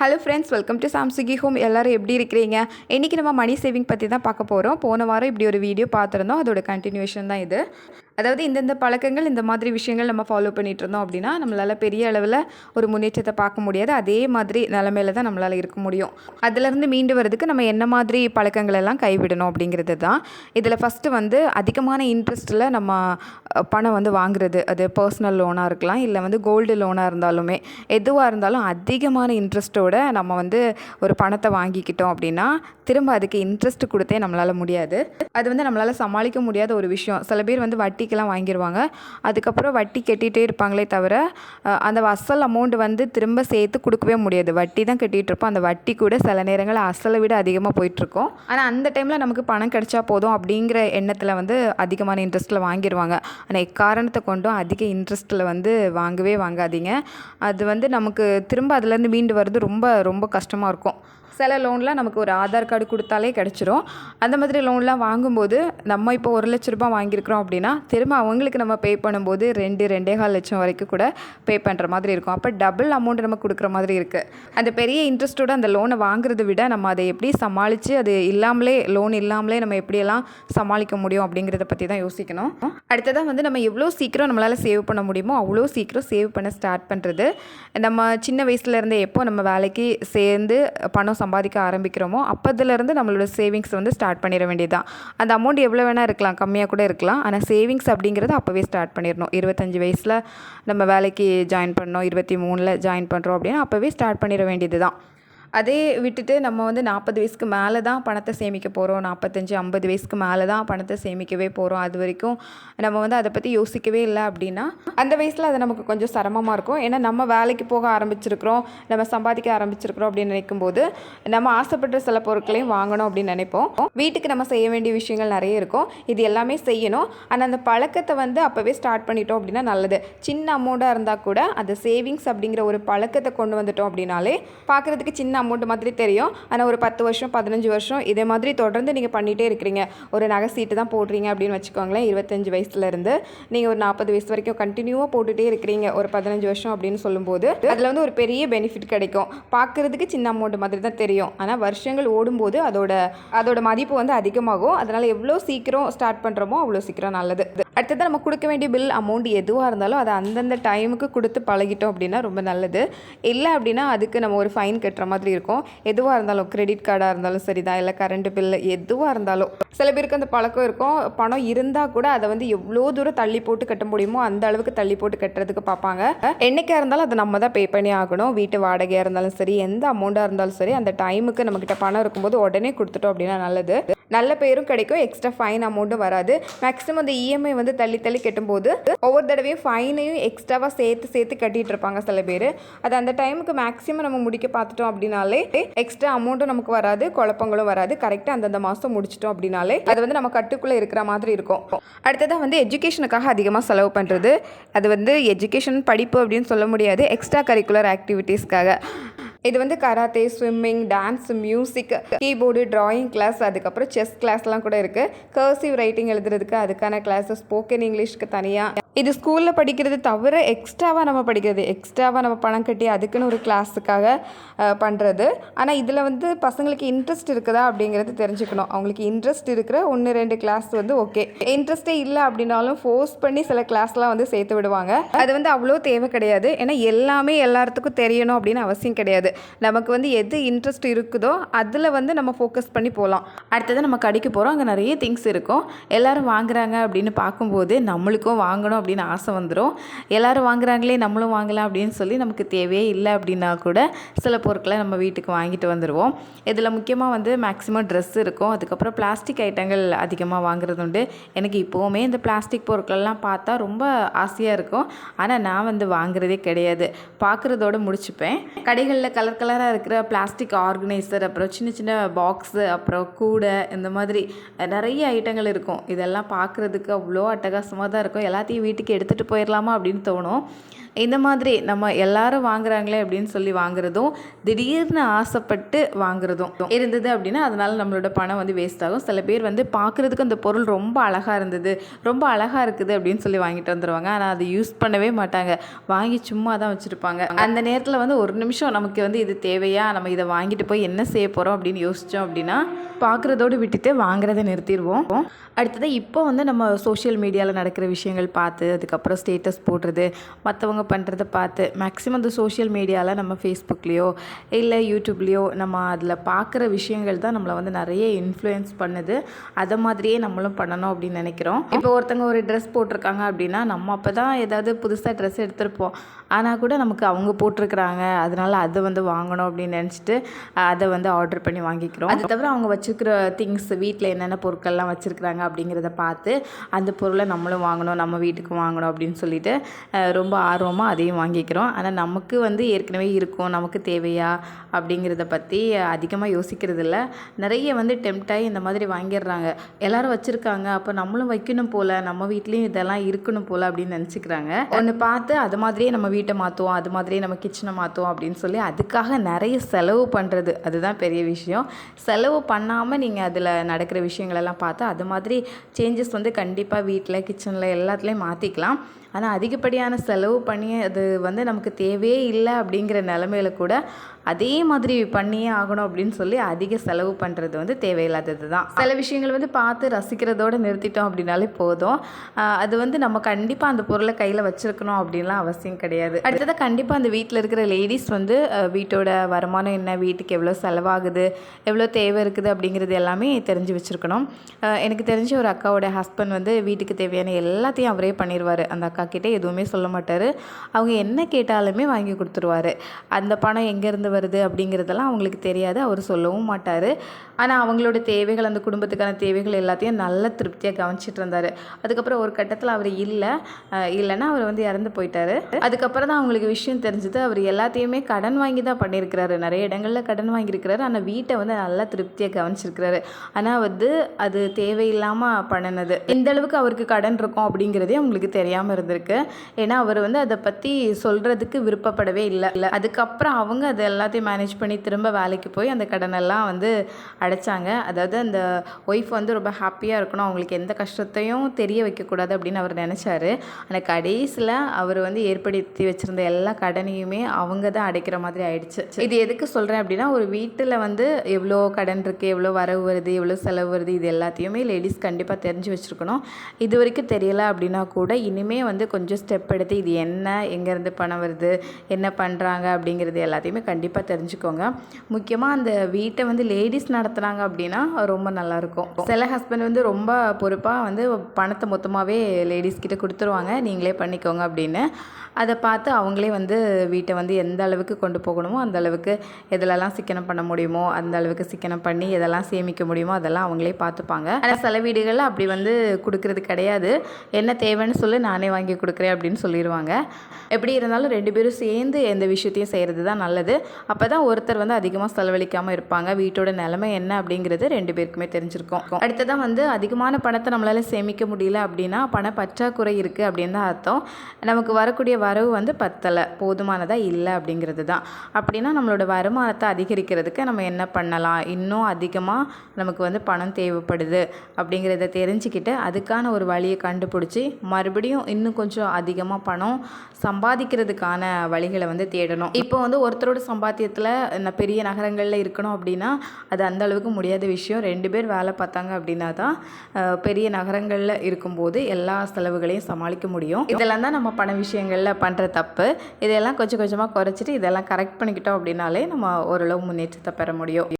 Hello friends welcome to சாம்சுகி home எல்லாரும் எப்படி இருக்கிறீங்க? இன்றைக்கி நம்ம மணி சேவிங் பற்றி தான் பார்க்க போகிறோம் போன வாரம் இப்படி ஒரு வீடியோ பார்த்துருந்தோம். அதோட கண்டினியூஷன் தான் இது. அதாவது இந்தந்த பழக்கங்கள் இந்த மாதிரி விஷயங்கள் நம்ம ஃபாலோ பண்ணிகிட்டு இருந்தோம் அப்படின்னா நம்மளால் பெரிய அளவில் ஒரு முன்னேற்றத்தை பார்க்க முடியாது. அதே மாதிரி நிலமையில தான் நம்மளால் இருக்க முடியும். அதிலேருந்து மீண்டு வரதுக்கு நம்ம என்ன மாதிரி பழக்கங்கள் எல்லாம் கைவிடணும் அப்படிங்கிறது தான். இதில் ஃபஸ்ட்டு வந்து அதிகமான இன்ட்ரெஸ்ட்டில் நம்ம பணம் வந்து வாங்குறது. அது பர்சனல் லோனாக இருக்கலாம் இல்லை வந்து கோல்டு லோனாக இருந்தாலுமே. எதுவாக இருந்தாலும் அதிகமான இன்ட்ரெஸ்ட்டோட நம்ம வந்து ஒரு பணத்தை வாங்கிக்கிட்டோம் அப்படின்னா திரும்ப அதுக்கு இன்ட்ரெஸ்ட் கொடுத்தே நம்மளால் முடியாது. அது வந்து நம்மளால் சமாளிக்க முடியாத ஒரு விஷயம். சில பேர் வந்து வட்டி வட்டிக்கெல்லாம் வாங்கிடுவாங்க அதுக்கப்புறம் வட்டி கட்டிகிட்டே இருப்பாங்களே தவிர அந்த அசல் அமௌண்ட் வந்து திரும்ப சேர்த்து கொடுக்கவே முடியாது. வட்டி தான் கட்டிகிட்டு இருப்போம். அந்த வட்டி கூட சில நேரங்களில் அசலை விட அதிகமாக போயிட்டுருக்கோம். ஆனால் அந்த டைமில் நமக்கு பணம் கிடைச்சா போதும் அப்படிங்கிற எண்ணத்தில் வந்து அதிகமான இன்ட்ரெஸ்ட்டில் வாங்கிடுவாங்க ஆனால் எக்காரணத்தை கொண்டும் அதிக இன்ட்ரெஸ்ட்டில் வந்து வாங்கவே வாங்காதீங்க. அது வந்து நமக்கு திரும்ப அதுலேருந்து மீண்டு வர்றது ரொம்ப ரொம்ப கஷ்டமாக இருக்கும். சில லோன்லாம் நமக்கு ஒரு ஆதார் கார்டு கொடுத்தாலே கிடச்சிரும். அந்த மாதிரி லோன்லாம் வாங்கும்போது நம்ம இப்போ ஒரு லட்ச ரூபாய் வாங்கியிருக்கிறோம் அப்படின்னா திரும்ப அவங்களுக்கு நம்ம பே பண்ணும்போது ரெண்டு ரெண்டே கால் லட்சம் வரைக்கும் கூட பே பண்ணுற மாதிரி இருக்கும். அப்போ டபுள் அமௌண்ட் நம்ம கொடுக்குற மாதிரி இருக்குது அந்த பெரிய இன்ட்ரெஸ்ட்டோட அந்த லோனை வாங்குறதை விட நம்ம அதை எப்படி சமாளித்து அது இல்லாமலே லோன் இல்லாமலே நம்ம எப்படியெல்லாம் சமாளிக்க முடியும் அப்படிங்கிறத பற்றி தான் யோசிக்கணும். அடுத்ததாக வந்து நம்ம எவ்வளோ சீக்கிரம் நம்மளால் சேவ் பண்ண முடியுமோ அவ்வளோ சீக்கிரம் சேவ் பண்ண ஸ்டார்ட் பண்ணுறது நம்ம சின்ன வயசுலேருந்தே எப்போ நம்ம வேலைக்கு சேர்ந்து பணம் சம்பாதிக்க ஆரம்பிக்கிறோமோ அப்போதுலேருந்து நம்மளோட சேவிங்ஸ் வந்து ஸ்டார்ட் பண்ணிட வேண்டியதுதான். அந்த அமௌண்ட் எவ்வளோ வேணால் இருக்கலாம் கம்மியாக கூட இருக்கலாம். ஆனால் சேவிங்ஸ் அப்படிங்கிறது அப்போவே ஸ்டார்ட் பண்ணிடணும். இருபத்தஞ்சி வயசில் நம்ம வேலைக்கு ஜாயின் பண்ணோம் இருபத்தி மூணில் ஜாயின் பண்ணுறோம் அப்படின்னா அப்போவே ஸ்டார்ட் பண்ணிட வேண்டியது தான் அதே விட்டுட்டு நம்ம வந்து நாற்பது வயசுக்கு மேலே தான் பணத்தை சேமிக்க போகிறோம் நாற்பத்தஞ்சு ஐம்பது வயசுக்கு மேலே தான் பணத்தை சேமிக்கவே போகிறோம் அது வரைக்கும். நம்ம வந்து அதை பற்றி யோசிக்கவே இல்லை அப்படின்னா அந்த வயசில் அது நமக்கு கொஞ்சம் சிரமமாக இருக்கும். ஏன்னா நம்ம வேலைக்கு போக ஆரம்பிச்சிருக்கிறோம். நம்ம சம்பாதிக்க ஆரம்பிச்சிருக்கிறோம் அப்படின்னு நினைக்கும் போது நம்ம ஆசைப்பட்ட சில பொருட்களையும் வாங்கணும் அப்படின்னு நினைப்போம். வீட்டுக்கு நம்ம செய்ய வேண்டிய விஷயங்கள் நிறைய இருக்கும். இது எல்லாமே செய்யணும். ஆனால் அந்த பழக்கத்தை வந்து அப்போவே ஸ்டார்ட் பண்ணிட்டோம் அப்படின்னா நல்லது. சின்ன அமௌண்ட்டாக இருந்தால் கூட அந்த சேவிங்ஸ் அப்படிங்கிற ஒரு பழக்கத்தை கொண்டு வந்துட்டோம் அப்படின்னாலே பார்க்குறதுக்கு சின்ன அமௌண்ட் மாதிரி தெரியும். ஆனால் ஒரு பத்து வருஷம் பதினஞ்சு வருஷம் இதே மாதிரி தொடர்ந்து நீங்கள் பண்ணிகிட்டே இருக்கிறீங்க. ஒரு நகை சீட்டு தான் போடுறீங்க அப்படின்னு வச்சுக்கோங்களேன். இருபத்தஞ்சு வயசுலேருந்து நீங்கள் ஒரு நாற்பது வயசு வரைக்கும் கண்டினியூவாக போட்டுகிட்டே இருக்கிறீங்க. ஒரு பதினஞ்சு வருஷம் அப்படின்னு சொல்லும்போது அதில் வந்து ஒரு பெரிய பெனிஃபிட் கிடைக்கும். பார்க்குறதுக்கு சின்ன அமௌண்ட் மாதிரி தான் தெரியும். ஆனால் வருஷங்கள் ஓடும்போது அதோட அதோட மதிப்பு வந்து அதிகமாகும். அதனால் எவ்வளோ சீக்கிரம் ஸ்டார்ட் பண்ணுறோமோ அவ்வளோ சீக்கிரம் நல்லது. அடுத்தது நம்ம கொடுக்க வேண்டிய பில் அமௌண்ட் எதுவாக இருந்தாலும் அதை அந்தந்த டைமுக்கு கொடுத்து பழகிட்டோம் அப்படின்னா ரொம்ப நல்லது. இல்லை அப்படின்னா அதுக்கு நம்ம ஒரு ஃபைன் கட்டுற மாதிரி இருக்கும். எதுவாக இருந்தாலும் கிரெடிட் கார்டாக இருந்தாலும் சரிதான். இல்லை கரண்ட் பில் எதுவாக இருந்தாலும் சில பேருக்கு அந்த பழக்கம் இருக்கும். பணம் இருந்தால் கூட அதை வந்து எவ்வளோ தூரம் தள்ளி போட்டு கட்ட முடியுமோ அந்த அளவுக்கு தள்ளி போட்டு கட்டுறதுக்கு பார்ப்பாங்க. என்றைக்காக இருந்தாலும் அதை நம்ம தான் பே பண்ணி ஆகணும். வீட்டு வாடகையாக இருந்தாலும் சரி எந்த அமௌண்ட்டாக இருந்தாலும் சரி அந்த டைமுக்கு நம்மக்கிட்ட பணம் இருக்கும்போது உடனே கொடுத்துட்டோம் அப்படின்னா நல்லது. நல்ல பேரும் கிடைக்கும் எக்ஸ்ட்ரா ஃபைன் அமௌண்ட்டும் வராது. மேக்ஸிமம் அந்த இஎம்ஐ வந்து தள்ளி தள்ளி கட்டும்போது ஒவ்வொரு தடவையும் ஃபைனையும் எக்ஸ்ட்ராவாக சேர்த்து சேர்த்து கட்டிட்டு இருப்பாங்க சில பேர். அது அந்த டைமுக்கு மேக்ஸிமம் நம்ம முடிக்க பார்த்துட்டோம் அப்படின்னாலே எக்ஸ்ட்ரா அமௌண்ட்டும் நமக்கு வராது குழப்பங்களும் வராது. கரெக்டாக அந்தந்த மாதம் முடிச்சிட்டோம் அப்படின்னாலே அது வந்து நம்ம கட்டுக்குள்ளே இருக்கிற மாதிரி இருக்கும். அடுத்ததாக வந்து எஜுகேஷனுக்காக அதிகமாக செலவு பண்ணுறது அது வந்து எஜுகேஷன் படிப்பு அப்படின்னு சொல்ல முடியாது எக்ஸ்ட்ரா கரிக்குலர் ஆக்டிவிட்டீஸ்க்காக இது வந்து karate swimming dance music keyboard drawing class அதுக்கப்புறம் செஸ் கிளாஸ்லாம் கூட இருக்குது கர்சிவ் ரைட்டிங் எழுதுறதுக்கு அதுக்கான கிளாஸஸ் ஸ்போக்கன் இங்கிலீஷ்க்கு தனியாக இது ஸ்கூலில் படிக்கிறது தவிர எக்ஸ்ட்ராவாக நம்ம படிக்கிறது. எக்ஸ்ட்ராவாக நம்ம பணம் கட்டி அதுக்குன்னு ஒரு கிளாஸுக்காக பண்ணுறது ஆனால் இதில் வந்து பசங்களுக்கு இன்ட்ரெஸ்ட் இருக்குதா அப்படிங்கிறது தெரிஞ்சுக்கணும். அவங்களுக்கு இன்ட்ரெஸ்ட் இருக்கிற ஒன்று ரெண்டு கிளாஸ் வந்து ஓகே இன்ட்ரெஸ்ட்டே இல்லை அப்படின்னாலும் ஃபோர்ஸ் பண்ணி சில கிளாஸ்லாம் வந்து சேர்த்து விடுவாங்க. அது வந்து அவ்வளோ தேவை கிடையாது. ஏன்னா எல்லாமே எல்லாத்துக்கும் தெரியணும் அப்படின்னு அவசியம் கிடையாது. நமக்கு வந்து எது இன்ட்ரெஸ்ட் இருக்குதோ அதில் வந்து நம்ம ஃபோக்கஸ் பண்ணி போகலாம் அடுத்தது நம்ம கடைக்கு போகிறோம் அங்கே நிறைய திங்ஸ் இருக்கும். எல்லோரும் வாங்குறாங்க அப்படின்னு பார்க்கும்போது நம்மளுக்கும் வாங்கணும் அப்படின்னு ஆசை வந்துடும் எல்லாரும் வாங்குறாங்களே நம்மளும் வாங்கலாம் அப்படின்னு சொல்லி நமக்கு தேவையே இல்லை அப்படின்னா கூட சில பொருட்களை நம்ம வீட்டுக்கு வாங்கிட்டு வந்துடுவோம் இதில் முக்கியமாக வந்து மேக்ஸிமம் ட்ரெஸ் இருக்கும். அதுக்கப்புறம் பிளாஸ்டிக் ஐட்டங்கள் அதிகமாக வாங்குறது உண்டு. எனக்கு இப்போவுமே இந்த பிளாஸ்டிக் பொருட்கள்லாம் பார்த்தா ரொம்ப ஆசையாக இருக்கும். ஆனால் நான் வந்து வாங்குறதே கிடையாது. பார்க்குறதோட முடிச்சுப்பேன். கடைகளில் கலர் கலராக இருக்கிற பிளாஸ்டிக் ஆர்கனைசர் அப்புறம் சின்ன சின்ன பாக்ஸு அப்புறம் கூடை இந்த மாதிரி நிறைய ஐட்டங்கள் இருக்கும். இதெல்லாம் பார்க்குறதுக்கு அவ்வளோ அட்டகாசமாக தான் இருக்கும். எல்லாத்தையும் வீட்டுக்கு எடுத்துகிட்டு போயிடலாமா அப்படின்னு தோணும். இந்த மாதிரி நம்ம எல்லாரும் வாங்குறாங்களே அப்படின்னு சொல்லி வாங்குறதும் திடீர்னு ஆசைப்பட்டு வாங்குறதும் இருந்தது அப்படின்னா அதனால் நம்மளோட பணம் வந்து வேஸ்ட் ஆகும். சில பேர் வந்து பார்க்குறதுக்கு அந்த பொருள் ரொம்ப அழகாக இருந்தது ரொம்ப அழகாக இருக்குது அப்படின்னு சொல்லி வாங்கிட்டு வந்துடுவாங்க ஆனால் அதை யூஸ் பண்ணவே மாட்டாங்க. வாங்கி சும்மா தான் வச்சுருப்பாங்க. அந்த நேரத்தில் வந்து ஒரு நிமிஷம் நமக்கு வந்து இது தேவையா? நம்ம இதை வாங்கிட்டு போய் என்ன செய்ய போகிறோம் அப்படின்னு யோசித்தோம் அப்படின்னா பார்க்குறதோடு விட்டுட்டு வாங்குறதை நிறுத்திடுவோம். அடுத்தது இப்போ வந்து நம்ம சோஷியல் மீடியாவில் நடக்கிற விஷயங்கள் பார்த்து அதுக்கப்புறம் ஸ்டேட்டஸ் போடுறது மற்றவங்க பண்ணுறத பார்த்து மேக்ஸிமம் அந்த சோஷியல் மீடியாவில் நம்ம ஃபேஸ்புக்லேயோ இல்லை யூடியூப்லேயோ நம்ம அதில் பார்க்குற விஷயங்கள் தான் நம்மளை வந்து நிறைய இன்ஃப்ளூயன்ஸ் பண்ணுது. அதை மாதிரியே நம்மளும் பண்ணணும் அப்படின்னு நினைக்கிறோம். இப்போ ஒருத்தங்க ஒரு ட்ரெஸ் போட்டிருக்காங்க அப்படின்னா நம்ம அப்போ தான் ஏதாவது புதுசாக ட்ரெஸ் எடுத்திருப்போம். ஆனால் கூட நமக்கு அவங்க போட்டிருக்கிறாங்க. அதனால அதை வந்து வாங்கணும் அப்படின்னு நினச்சிட்டு அதை வந்து ஆர்டர் பண்ணி வாங்கிக்கிறோம். அது தவிர அவங்க வச்சுருக்கிற திங்ஸ் வீட்டில் என்னென்ன பொருட்கள்லாம் வச்சுருக்குறாங்க அப்படிங்கிறத பார்த்து அந்த பொருளை நம்மளும் வாங்கணும் நம்ம வீட்டுக்கு வாங்கணும் அப்படின்னு சொல்லிட்டு ரொம்ப ஆர்வம் ஆர்வமாக அதையும் வாங்கிக்கிறோம். ஆனால் நமக்கு வந்து ஏற்கனவே இருக்கும். நமக்கு தேவையா அப்படிங்கிறத பற்றி அதிகமாக யோசிக்கிறது இல்லை நிறைய வந்து டெம்ட் ஆகி இந்த மாதிரி வாங்கிடுறாங்க. எல்லாரும் வச்சுருக்காங்க. அப்போ நம்மளும் வைக்கணும் போல் நம்ம வீட்லேயும் இதெல்லாம் இருக்கணும் போல் அப்படின்னு நினச்சிக்கிறாங்க. ஒன்று பார்த்து அது மாதிரியே நம்ம வீட்டை மாற்றுவோம் அது மாதிரியே நம்ம கிச்சனை மாற்றுவோம் அப்படின்னு சொல்லி அதுக்காக நிறைய செலவு பண்ணுறது அதுதான் பெரிய விஷயம். செலவு பண்ணாமல் நீங்கள் அதில் நடக்கிற விஷயங்களெல்லாம் பார்த்து அது மாதிரி சேஞ்சஸ் வந்து கண்டிப்பாக வீட்டில் கிச்சனில் எல்லாத்துலேயும் மாற்றிக்கலாம் ஆனால் அதிகப்படியான செலவு பண்ணி அது வந்து நமக்கு தேவையே இல்லை அப்படிங்கிற நிலமையில கூட அதே மாதிரி பண்ணியே ஆகணும் அப்படின்னு சொல்லி அதிக செலவு பண்ணுறது வந்து தேவையில்லாதது தான். சில விஷயங்கள் வந்து பார்த்து ரசிக்கிறதோடு நிறுத்திட்டோம் அப்படின்னாலே போதும். அது வந்து நம்ம கண்டிப்பாக அந்த பொருளை கையில் வச்சுருக்கணும் அப்படின்லாம் அவசியம் கிடையாது. அடுத்தது கண்டிப்பாக அந்த வீட்டில் இருக்கிற லேடிஸ் வந்து வீட்டோட வருமானம் என்ன வீட்டுக்கு எவ்வளோ செலவாகுது எவ்வளோ தேவை இருக்குது அப்படிங்கிறது எல்லாமே தெரிஞ்சு வச்சுருக்கணும். எனக்கு தெரிஞ்ச ஒரு அக்காவோட ஹஸ்பண்ட் வந்து வீட்டுக்கு தேவையான எல்லாத்தையும் அவரே பண்ணிடுவார் அந்த அக்கா கிட்டே எதுவுமே சொல்ல மாட்டார். அவங்க என்ன கேட்டாலுமே வாங்கி கொடுத்துருவாரு. அந்த பணம் எங்கேருந்து வருது அப்படிங்கிறதெல்லாம் அவங்களுக்கு தெரியாது. அவர் சொல்லவும் மாட்டார். ஆனால் அவங்களோட தேவைகள் அந்த குடும்பத்துக்கான தேவைகள் எல்லாத்தையும் நல்ல திருப்தியாக கவனிச்சிட்டு இருந்தார். அதுக்கப்புறம் ஒரு கட்டத்தில் அவர் இல்லை. இல்லைன்னா அவர் வந்து இறந்து போயிட்டார். அதுக்கப்புறம் தான் அவங்களுக்கு விஷயம் தெரிஞ்சது. அவர் எல்லாத்தையுமே கடன் வாங்கி தான் பண்ணியிருக்கிறாரு நிறைய இடங்களில் கடன் வாங்கியிருக்கிறாரு. ஆனால் வீட்டை வந்து நல்லா திருப்தியாக கவனிச்சிருக்கிறாரு. ஆனால் வந்து அது தேவையில்லாமல் பண்ணினது. எந்த அளவுக்கு அவருக்கு கடன் இருக்கும் அப்படிங்கிறதே அவங்களுக்கு தெரியாமல் இருந்தது. இருந்திருக்கு ஏன்னா அவர் வந்து அதை பற்றி சொல்கிறதுக்கு விருப்பப்படவே இல்லை. இல்லை அதுக்கப்புறம் அவங்க அதை எல்லாத்தையும் மேனேஜ் பண்ணி திரும்ப வேலைக்கு போய் அந்த கடனெல்லாம் வந்து அடைச்சாங்க. அதாவது அந்த ஒய்ஃப் வந்து ரொம்ப ஹாப்பியாக இருக்கணும். அவங்களுக்கு எந்த கஷ்டத்தையும் தெரிய வைக்கக்கூடாது அப்படின்னு அவர் நினச்சாரு. ஆனால் கடைசியில் அவர் வந்து ஏற்படுத்தி வச்சுருந்த எல்லா கடனையுமே அவங்க தான் அடைக்கிற மாதிரி ஆயிடுச்சு. இது எதுக்கு சொல்கிறேன் அப்படின்னா ஒரு வீட்டில் வந்து எவ்வளோ கடன் இருக்குது எவ்வளோ வரவு வருது எவ்வளோ செலவு வருது இது எல்லாத்தையுமே லேடிஸ் கண்டிப்பாக தெரிஞ்சு வச்சுருக்கணும். இது வரைக்கும் தெரியலை அப்படின்னா கூட இனிமே வந்து கொஞ்சம் ஸ்டெப் எடுத்து இது என்ன எங்கேருந்து பணம் வருது என்ன பண்ணுறாங்க அப்படிங்கிறது எல்லாத்தையுமே கண்டிப்பாக தெரிஞ்சுக்கோங்க. முக்கியமாக அந்த வீட்டை வந்து லேடிஸ் நடத்துனாங்க அப்படின்னா ரொம்ப நல்லாயிருக்கும் சில ஹஸ்பண்ட் வந்து ரொம்ப பொறுப்பாக வந்து பணத்தை மொத்தமாகவே லேடிஸ் கிட்ட கொடுத்துருவாங்க. நீங்களே பண்ணிக்கோங்க அப்படின்னு. அதை பார்த்து அவங்களே வந்து வீட்டை வந்து எந்த அளவுக்கு கொண்டு போகணுமோ அந்த அளவுக்கு எதிலெல்லாம் சிக்கனம் பண்ண முடியுமோ அந்த அளவுக்கு சிக்கனம் பண்ணி எதெல்லாம் சேமிக்க முடியுமோ அதெல்லாம் அவங்களே பார்த்துப்பாங்க. ஆனால் சில வீடுகளில் அப்படி வந்து கொடுக்கறது கிடையாது. என்ன தேவைன்னு சொல்லி நானே வாங்கி கொடுக்குறேன் அப்படின்னு சொல்லிடுவாங்க எப்படி இருந்தாலும் ரெண்டு பேரும் சேர்ந்து எந்த விஷயத்தையும் செய்கிறது தான் நல்லது. அப்போ தான் ஒருத்தர் வந்து அதிகமாக செலவழிக்காமல் இருப்பாங்க. வீட்டோட நிலைமை என்ன அப்படிங்கிறது ரெண்டு பேருக்குமே தெரிஞ்சிருக்கும். அடுத்ததான் வந்து அதிகமான பணத்தை நம்மளால் சேமிக்க முடியல அப்படின்னா பண பற்றாக்குறை இருக்குது அப்படின்னு தான் அர்த்தம். நமக்கு வரக்கூடிய வரவு வந்து பத்தலை. போதுமானதாக இல்லை அப்படிங்கிறது தான் அப்படின்னா நம்மளோட வருமானத்தை அதிகரிக்கிறதுக்கு நம்ம என்ன பண்ணலாம்? இன்னும் அதிகமாக நமக்கு வந்து பணம் தேவைப்படுது அப்படிங்கிறத தெரிஞ்சுக்கிட்டு அதுக்கான ஒரு வழியை கண்டுபிடிச்சி மறுபடியும் இன்னும் கொஞ்சம் அதிகமாக பணம் சம்பாதிக்கிறதுக்கான வழிகளை வந்து தேடணும். இப்போ வந்து ஒருத்தரோட சம்பாத்தியத்தில் இந்த பெரிய நகரங்களில் இருக்கணும் அப்படின்னா அது அந்த அளவுக்கு முடியாத விஷயம். ரெண்டு பேர் வேலை பார்த்தாங்க அப்படின்னா தான் பெரிய நகரங்களில் இருக்கும்போது எல்லா செலவுகளையும் சமாளிக்க முடியும். இதெல்லாம் தான் நம்ம பண விஷயங்களில் பண்ணுற தப்பு. இதெல்லாம் கொஞ்சம் கொஞ்சமாக குறைச்சிட்டு இதெல்லாம் கரெக்ட் பண்ணிக்கிட்டோம் அப்படின்னாலே நம்ம ஓரளவு முன்னேற்றத்தை பெற முடியும்.